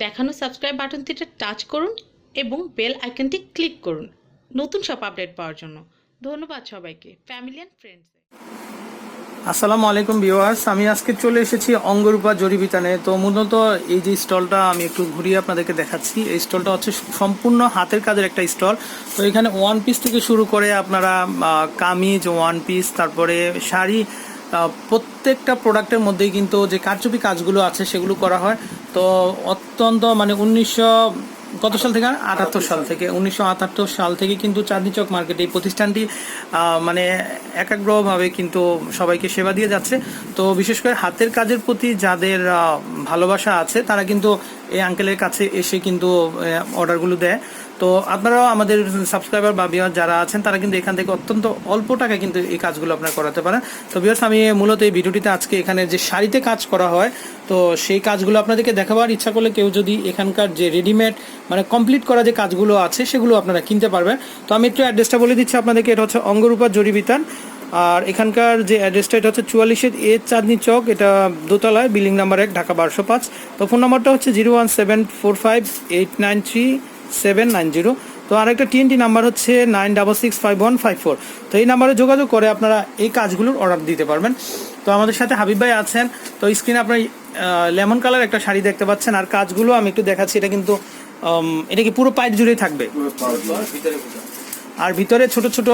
দেখানো subscribe বাটনটিতে touch করুন এবং বেল আইকনটি ক্লিক করুন। নতুন সব আপডেট পাওয়ার জন্য। ধন্যবাদ সবাইকে। ফ্যামিলি অ্যান্ড ফ্রেন্ডস আসসালামু আলাইকুম ভিউয়ার্স আমি আজকে চলে এসেছি অঙ্গরূপা জরিবিতানে। তো মূলত এই যে স্টলটা আমি একটু ঘুরিয়ে আপনাদেরকে দেখাচ্ছি। এই স্টলটা হচ্ছে সম্পূর্ণ হাতের কাজের একটা স্টল। তো এখানে ওয়ান পিস থেকে শুরু করে আপনারা কামিজ ওয়ান পিস তারপরে শাড়ি প্রত্যেকটা প্রোডাক্টের মধ্যেই কিন্তু যে কারচুপি কাজগুলো আছে সেগুলো করা হয়। তো অত্যন্ত মানে উনিশশো, কত সাল থেকে? আটাত্তর সাল থেকে। উনিশশো আটাত্তর সাল থেকে কিন্তু চাঁদনি চক মার্কেট এই প্রতিষ্ঠানটি মানে একাগ্রভাবে কিন্তু সবাইকে সেবা দিয়ে যাচ্ছে। তো বিশেষ করে হাতের কাজের প্রতি যাদের ভালোবাসা আছে, তারা কিন্তু এই আঙ্কেলের কাছে এসে কিন্তু অর্ডারগুলো দেয়। তো আপনারাও আমাদের সাবস্ক্রাইবার বা বিয়ার যারা আছেন, তারা কিন্তু এখান থেকে অত্যন্ত অল্প টাকা কিন্তু এই কাজগুলো আপনারা করাতে পারেন। তো বিয়ার্স আমি মূলত এই ভিডিওটিতে আজকে এখানে যে শাড়িতে কাজ করা হয়, তো সেই কাজগুলো আপনাদেরকে দেখাবার ইচ্ছা করলে কেউ যদি এখানকার যে রেডিমেড মানে কমপ্লিট করা যে কাজগুলো আছে, সেগুলো আপনারা কিনতে পারবেন। তো আমি একটু অ্যাড্রেসটা বলে দিচ্ছি আপনাদেরকে, এটা হচ্ছে অঙ্গরূপা জরিবিতান আর এখানকার যে অ্যাড্রেসটা এটা হচ্ছে চুয়াল্লিশের এ চাঁদনি চক এটা দোতলায় বিল্ডিং নাম্বার এক ঢাকা বারোশো পাঁচ। তো ফোন নাম্বারটা হচ্ছে zero one seven four five eight nine three seven nine zero তো আরেকটা টিএনটি নাম্বার হচ্ছে nine double six five one five four তো এই নাম্বারে যোগাযোগ করে আপনারা এই কাজগুলোর অর্ডার দিতে পারবেন। তো আমাদের সাথে হাবিব ভাই আছেন। তো স্ক্রিনে আপনার লেমন কালার একটা শাড়ি দেখতে পাচ্ছেন। আর কাজগুলো আমি একটু দেখাচ্ছি এটা কিন্তু এটা কি পুরো পাইপ জুড়েই থাকবে? আর ভিতরে ছোট ছোট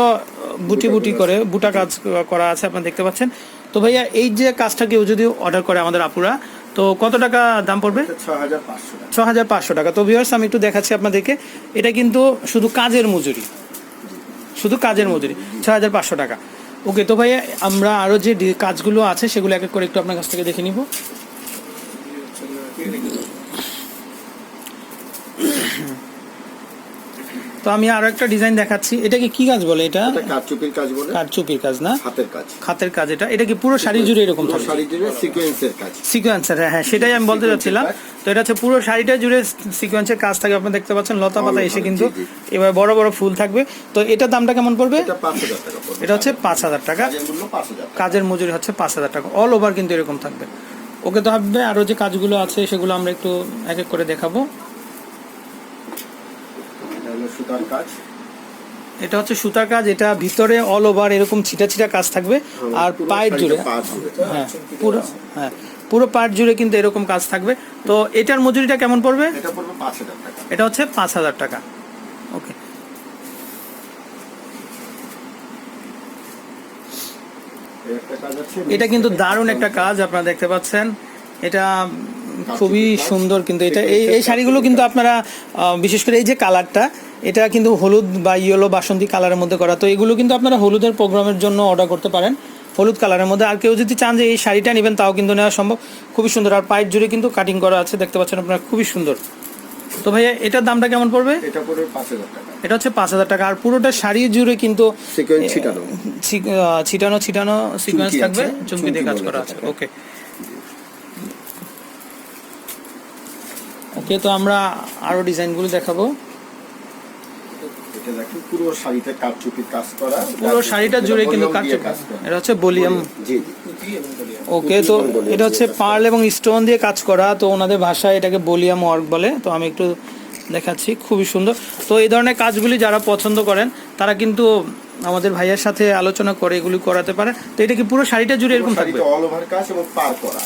বুটি বুটি করে, বুটা কাজ করা আছে আপনারা দেখতে পাচ্ছেন। তো ভাইয়া, এই যে কাজটা কেউ যদি অর্ডার করে আমাদের আপুরা, তো কত টাকা দাম পড়বে? ছ হাজার পাঁচশো টাকা। তো ভিউয়ার্স আমি একটু দেখাচ্ছি আপনাদেরকে। এটা কিন্তু শুধু কাজের মজুরি। শুধু কাজের মজুরি। ছ হাজার পাঁচশো টাকা। ওকে, তো ভাইয়া, আমরা আরও যে কাজগুলো আছে, সেগুলো এক এক করে একটু আপনার কাছ থেকে দেখে নিব। তো আমি আরও একটা ডিজাইন দেখাচ্ছি। এটাকে কি কাজ বলে এটা? এটা কারচুপির কাজ বলে। কারচুপির কাজ না? হাতের কাজ। খাতের কাজ এটা। এটা কি পুরো শাড়ি জুড়ে এরকম থাকবে শাড়ি জুড়ে সিকোয়েন্সের কাজ। সিকোয়েন্সার হ্যাঁ হ্যাঁ সেটাই আমি বলতে চাচ্ছিলাম তো এটা হচ্ছে পুরো শাড়িটা জুড়ে সিকোয়েন্সের কাজ থাকে। আপনি দেখতে পাচ্ছেন লতা পাতা এসে কিন্তু এবার বড় বড় ফুল থাকবে। তো এটার দামটা কেমন পড়বে? এটা এটা হচ্ছে পাঁচ হাজার টাকা। কাজের মজুরি হচ্ছে পাঁচ হাজার টাকা। অল ওভার কিন্তু এরকম থাকবে। ওকে তো হবে আরও যে কাজগুলো আছে সেগুলো আমরা একটু এক এক করে দেখাবো। এটা সুতার কাজ? এটা হচ্ছে সুতার কাজ এটা ভিতরে অল ওভার এরকম ছিটা ছিটা কাজ থাকবে আর পায়ের জুড়ে। হ্যাঁ পুরো হ্যাঁ পুরো পার্ট জুড়ে কিন্তু এরকম কাজ থাকবে। তো এটার মজুরিটা কেমন পড়বে? এটা পড়বে পাঁচ হাজার টাকা। এটা হচ্ছে পাঁচ হাজার টাকা। ওকে এটা কিন্তু দারুণ একটা কাজ আপনারা দেখতে পাচ্ছেন। এটা খুবই সুন্দর কিন্তু। এটা এই এই শাড়িগুলো কিন্তু আপনারা বিশেষ করে এই যে কালারটা এটা কিন্তু হলুদ বা ইয়েলো বাসন্তী কালারের মধ্যে করা। তো এগুলো কিন্তু আপনারা হলুদের প্রোগ্রামের জন্য অর্ডার করতে পারেন হলুদ কালারের মধ্যে। আর কেউ যদি চান যে এই শাড়িটা নেবেন তাও কিন্তু নেওয়া সম্ভব। খুবই সুন্দর। আর পাইপ জুড়ে কিন্তু কাটিং করা আছে দেখতে পাচ্ছেন আপনারা খুবই সুন্দর। তো ভাইয়া এটার দামটা কেমন পড়বে? এটা পড়বে পাঁচ হাজার টাকা। এটা হচ্ছে পাঁচ হাজার টাকা। আর পুরোটা শাড়ি জুড়ে কিন্তু সিকোয়েন্স ছিটানো। ছিটানো ছিটানো সিকোয়েন্স থাকবে চুমকি দিয়ে কাজ করা আছে। ওকে ওকে তো আমরা আরও ডিজাইনগুলো দেখাবো। এটা দেখুন পুরো শাড়িতে কারচুপির কাজ করা পুরো শাড়িটা জুড়ে কিন্তু কাজ এটা হচ্ছে বলিয়াম। জি ওকে তো এটা হচ্ছে পার্ল এবং স্টোন দিয়ে কাজ করা তো ওনাদের ভাষায় এটাকে বলিয়াম ওয়ার্ক বলে তো আমি একটু দেখাচ্ছি খুবই সুন্দর। তো এই ধরনের কাজগুলি যারা পছন্দ করেন তারা কিন্তু আমাদের ভাইয়ের সাথে আলোচনা করে এগুলি করাতে পারে। তো এটা কি পুরো শাড়িটা জুড়ে এরকম থাকবে? অল ওভার কাজ এবং পার করা।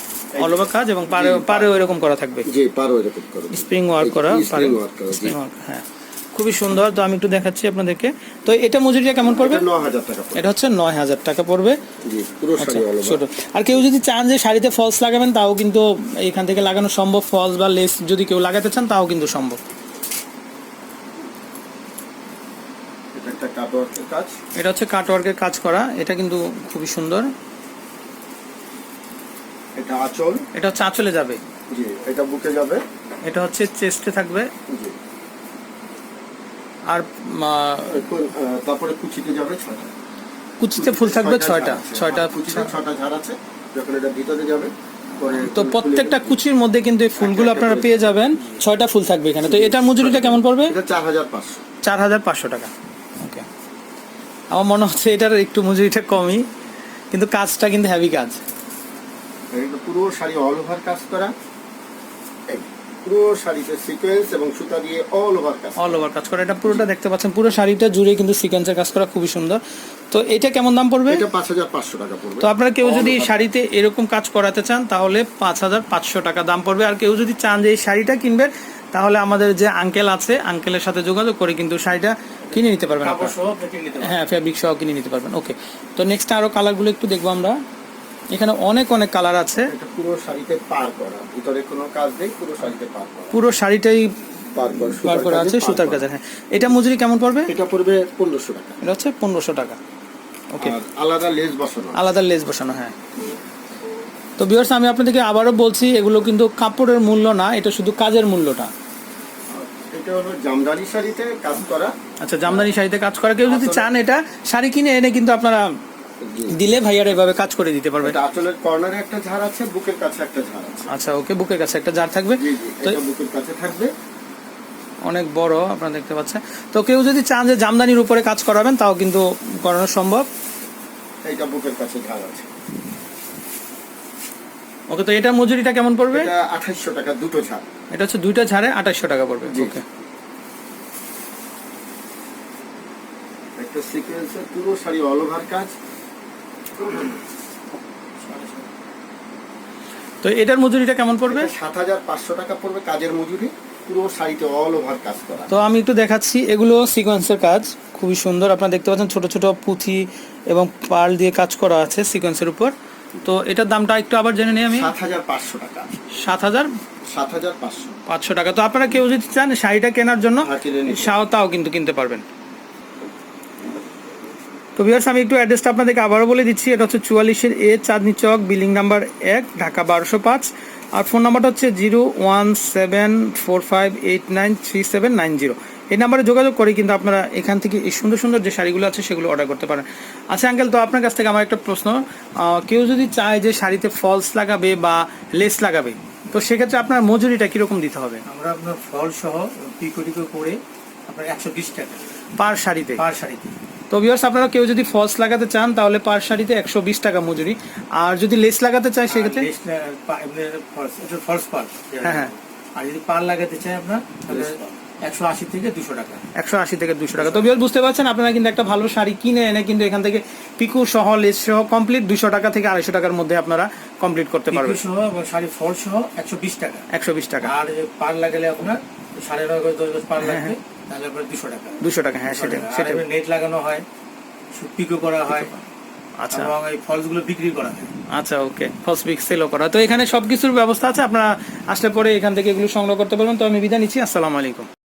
অল ওভার কাজ এবং পারে। পারেও এরকম করা থাকবে। জি পারও এরকম করো। স্প্রিং ওয়ার্ক করা স্প্রিং ওয়ার্ক করা স্প্রিং ওয়ার্ক হ্যাঁ। খুবই সুন্দর। তো আমি একটু দেখাচ্ছি আপনাদেরকে। তো এটা মজুরিটা কেমন পড়বে? এটা হচ্ছে নয় হাজার টাকা পড়বে। আচ্ছা ছোট। আর কেউ যদি চান যে শাড়িতে ফলস লাগাবেন তাও কিন্তু এখান থেকে লাগানো সম্ভব। ফলস বা লেস যদি কেউ লাগাতে চান তাও কিন্তু সম্ভব। এটা হচ্ছে কাটওয়ার্কের কাজ করা। এটা কিন্তু খুবই সুন্দর। এটা আঁচল। এটা হচ্ছে আঁচলে যাবে। জি এটা বুকে যাবে। এটা হচ্ছে চেস্টে থাকবে। জি। আর তারপরে কুচিতে যাবে ছটা কুচিতে ফুল থাকবে ছয়টা। ছয়টা হ্যাঁ, ছটা ঝাড়। আছে যখন এটা ভিতরে যাবে তো প্রত্যেকটা কুচির মধ্যে কিন্তু এই ফুলগুলো আপনারা পেয়ে যাবেন। ছয়টা ফুল থাকবে এখানে। তো এটার মজুরিটা কেমন পড়বে? চার হাজার পাঁচশো। চার হাজার পাঁচশো টাকা। ওকে। আমার মনে হচ্ছে এটার একটু মজুরিটা কমই কিন্তু কাজটা কিন্তু হ্যাভি কাজ। পুরো শাড়ি অল ওভার কাজ করা। পুরো শাড়িতে সিকোয়েন্স এবং সুতা দিয়ে অল ওভার কাজ অল ওভার কাজ করা। এটা পুরোটা দেখতে পাচ্ছেন। পুরো শাড়িটা জুড়ে কিন্তু সিকোয়েন্সের কাজ করা খুবই সুন্দর। তো এটা কেমন দাম পড়বে? এটা পাঁচ হাজার পাঁচশো টাকা পড়বে। তো আপনারা কেউ যদি শাড়িতে এরকম কাজ করাতে চান তাহলে পাঁচ হাজার পাঁচশো টাকা দাম পড়বে। আর কেউ যদি চান যে এই শাড়িটা কিনবেন তাহলে আমাদের যে আঙ্কেল আছে আঙ্কেলের সাথে যোগাযোগ করে কিন্তু শাড়িটা কিনে পারবেন নিতে পারবেন। হ্যাঁ ফেব্রিক সহ কিনে নিতে পারবেন। ওকে তো নেক্সট আরও কালারগুলো একটু দেখব আমরা। এখানে অনেক অনেক কালার আছে। পুরো শাড়িতে পার করা। ভিতরে কোনো কাজ নেই পুরো শাড়িতে পার করা। পুরো শাড়িটাই পার করা আছে সুতার কাজের হ্যাঁ। এটা মজুরি কেমন পড়বে? এটা পড়বে পনেরোশো টাকা। এটা হচ্ছে পনেরোশো টাকা। ওকে আলাদা লেস বসানো আলাদা লেস বসানো হ্যাঁ। তো বিয়ার্স আমি আপনাদেরকে আবারও বলছি এগুলো কিন্তু কাপড়ের মূল্য না এটা শুধু কাজের মূল্যটা। এটা হলো জামদানি শাড়িতে কাজ করা। আচ্ছা জামদানি শাড়িতে কাজ করা। কেউ যদি চান এটা শাড়ি কিনে এনে কিন্তু আপনারা দিলে ভাইয়ারা এভাবে কাজ করে দিতে পারবে। এটা আঁচলের কর্নারে একটা ঝাড় আছে বুকের কাছে একটা ঝাড় আছে। আচ্ছা ওকে বুকের কাছে একটা ঝাড় থাকবে। তো এটা বুকের কাছে থাকবে। অনেক বড় আপনারা দেখতে পাচ্ছেন। তো কেউ যদি চান যে জামদানির উপরে কাজ করাবেন তাও কিন্তু করানো সম্ভব। এইটা বুকের কাছে ঝাড় আছে। ওকে তো এটা মজুরিটা কেমন পড়বে? এটা আঠাইশশো টাকা দুটো ঝাড়। এটা হচ্ছে দুইটা ঝাড়ে আঠাশশো টাকা পড়বে। ওকে। একটা সিকোয়েন্সের পুরো শাড়ি অল ওভার কাজ। তো এটার মজুরিটা কেমন পড়বে? সাত হাজার পাঁচশো টাকা পড়বে কাজের মজুরি। পুরো শাড়িতে অল ওভার কাজ করা। তো আমি একটু দেখাচ্ছি এগুলো সিকোয়েন্সের কাজ খুবই সুন্দর। আপনারা দেখতে পাচ্ছেন ছোট ছোট পুঁথি এবং পাল দিয়ে কাজ করা আছে সিকোয়েন্সের উপর। তো এটার দামটা একটু আবার জেনে নিই আমি। সাত হাজার পাঁচশো টাকা। সাত হাজার? সাত হাজার পাঁচশো। পাঁচশো টাকা। তো আপনারা কেউ যদি চান শাড়িটা কেনার জন্য হ্যাঁ, সাও তাও কিন্তু কিনতে পারবেন। তো ভিউয়ার্স আমি একটু অ্যাড্রেসটা আপনাদেরকে আবারও বলে দিচ্ছি। এটা হচ্ছে চুয়াল্লিশের এ চাঁদনি চক বিল্ডিং নাম্বার এক ঢাকা বারোশো পাঁচ। আর ফোন নাম্বারটা হচ্ছে zero one seven four five eight nine three seven nine zero. এই নাম্বারে যোগাযোগ করে কিন্তু আপনারা এখান থেকে এই সুন্দর সুন্দর যে শাড়িগুলো আছে সেগুলো অর্ডার করতে পারেন। আচ্ছা আঙ্কেল তো আপনার কাছ থেকে আমার একটা প্রশ্ন। কেউ যদি চায় যে শাড়িতে ফলস লাগাবে বা লেস লাগাবে তো সেক্ষেত্রে আপনার মজুরিটা কীরকম দিতে হবে? আমরা আপনার ফল সহ পিকো টিকো করে আপনার একশো বিশ টাকা পার শাড়িতে? পার শাড়িতে। তো ভিউয়ার্স আপনারা কেউ যদি ফলস লাগাতে চান তাহলে পার শাড়িতে একশো বিশ টাকা মজুরি। আর যদি লেস লাগাতে চায় সেক্ষেত্রে ফলস পার হ্যাঁ, হ্যাঁ। আর যদি পার লাগাতে চাই আপনার তাহলে একশো আশি থেকে দুশো টাকা। একশো আশি থেকে দুশো টাকা। তো ভিউয়ার বুঝতে পারছেন আপনারা কিন্তু একটা ভালো শাড়ি কিনে এনে কিন্তু এখান থেকে পিকু সহ লেস সহ কমপ্লিট দুশো টাকা থেকে আড়াইশো টাকার মধ্যে আপনারা কমপ্লিট করতে পারবেন। সহ এবং শাড়ি ফল সহ একশো বিশ টাকা। একশো বিশ টাকা। আর পার লাগালে আপনার সাড়ে নয় গজ দশ পার লাগবে। তাহলে আপনার দুশো টাকা। দুশো টাকা হ্যাঁ সেটাই সেটাই। নেট লাগানো হয় পিকো করা হয় আচ্ছা। এবং এই ফলসগুলো বিক্রি করা হয়। আচ্ছা ওকে ফলস পিক সেলও করা তো এখানে সব কিছুর ব্যবস্থা আছে আপনারা আসলে পরে এখান থেকে এগুলো সংগ্রহ করতে পারবেন। তো আমি বিদায় নিচ্ছি আসসালামু আলাইকুম।